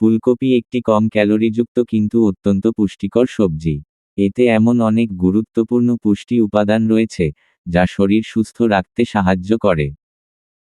ফুলকপি একটি কম ক্যালোরিযুক্ত কিন্তু অত্যন্ত পুষ্টিকর সবজি। এতে এমন অনেক গুরুত্বপূর্ণ পুষ্টি উপাদান রয়েছে, যা শরীর সুস্থ রাখতে সাহায্য করে।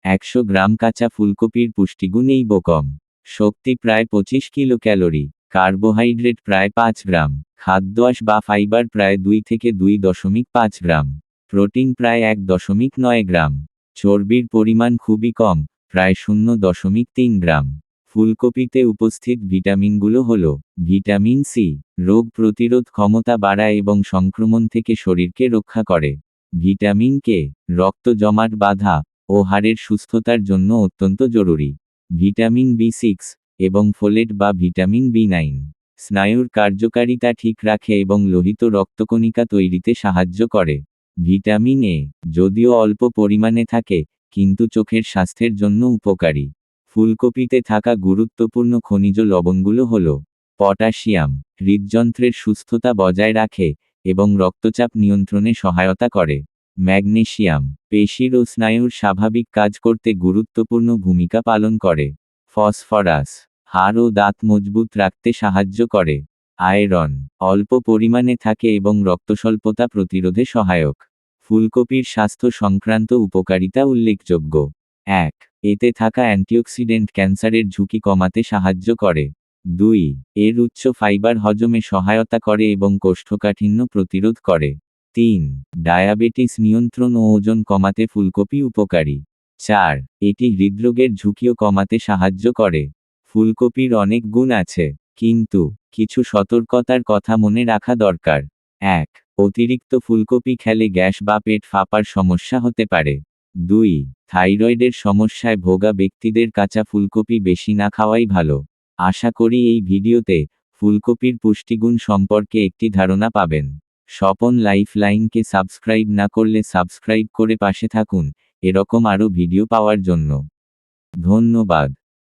একশো গ্রাম কাঁচা ফুলকপির পুষ্টিগুণ এই বোকম। শক্তি প্রায় পঁচিশ কিলো ক্যালোরি কার্বোহাইড্রেট প্রায় পাঁচ গ্রাম খাদ্যাঁশ বা ফাইবার প্রায় দুই থেকে দুই দশমিক পাঁচ গ্রাম, প্রোটিন প্রায় এক দশমিক নয় গ্রাম। চর্বির পরিমাণ খুবই কম, প্রায় শূন্য দশমিক তিন গ্রাম। ফুলকপিতে উপস্থিত ভিটামিনগুলো হল ভিটামিন সি, রোগ প্রতিরোধ ক্ষমতা বাড়ায় এবং সংক্রমণ থেকে শরীরকে রক্ষা করে। ভিটামিন কে, রক্ত জমাট বাধা ও হাড়ের সুস্থতার জন্য অত্যন্ত জরুরি। ভিটামিন বি সিক্স এবং ফোলেট বা ভিটামিন বি নাইন। স্নায়ুর কার্যকারিতা ঠিক রাখে এবং লোহিত রক্তকণিকা তৈরিতে সাহায্য করে। ভিটামিন এ, যদিও অল্প পরিমাণে থাকে, কিন্তু চোখের স্বাস্থ্যের জন্য উপকারী। ফুলকপিতে থাকা গুরুত্বপূর্ণ খনিজ লবণগুলো হল পটাশিয়াম, হৃদযন্ত্রের সুস্থতা বজায় রাখে এবং রক্তচাপ নিয়ন্ত্রণে সহায়তা করে। ম্যাগনেশিয়াম, পেশির ও স্নায়ুর স্বাভাবিক কাজ করতে গুরুত্বপূর্ণ ভূমিকা পালন করে। ফসফরাস, হাড় ও দাঁত মজবুত রাখতে সাহায্য করে। আয়রন, অল্প পরিমাণে থাকে এবং রক্তস্বল্পতা প্রতিরোধে সহায়ক। ফুলকপির স্বাস্থ্য সংক্রান্ত উপকারিতা উল্লেখযোগ্য। এক এতে থাকা অ্যান্টিঅক্সিডেন্ট ক্যান্সারের ঝুঁকি কমাতে সাহায্য করে। দুই, এর উচ্চ ফাইবার হজমে সহায়তা করে এবং কোষ্ঠকাঠিন্য প্রতিরোধ করে। তিন, ডায়াবেটিস নিয়ন্ত্রণ ও ওজন কমাতে ফুলকপি উপকারী। চার, এটি হৃদরোগের ঝুঁকিও কমাতে সাহায্য করে। ফুলকপির অনেক গুণ আছে, কিন্তু কিছু সতর্কতার কথা মনে রাখা দরকার। এক, অতিরিক্ত ফুলকপি খেলে গ্যাস বা পেট ফাঁপার সমস্যা হতে পারে। দুই থাইরয়েডের সমস্যায় ভোগা ব্যক্তিদের কাঁচা ফুলকপি বেশি না খাওয়াই ভালো। আশা করি এই ভিডিওতে ফুলকপির পুষ্টিগুণ সম্পর্কে একটি ধারণা পাবেন। স্বপন লাইফ লাইনকে সাবস্ক্রাইব না করলে সাবস্ক্রাইব করে পাশে থাকুন। এরকম আরও ভিডিও পাওয়ার জন্য। ধন্যবাদ।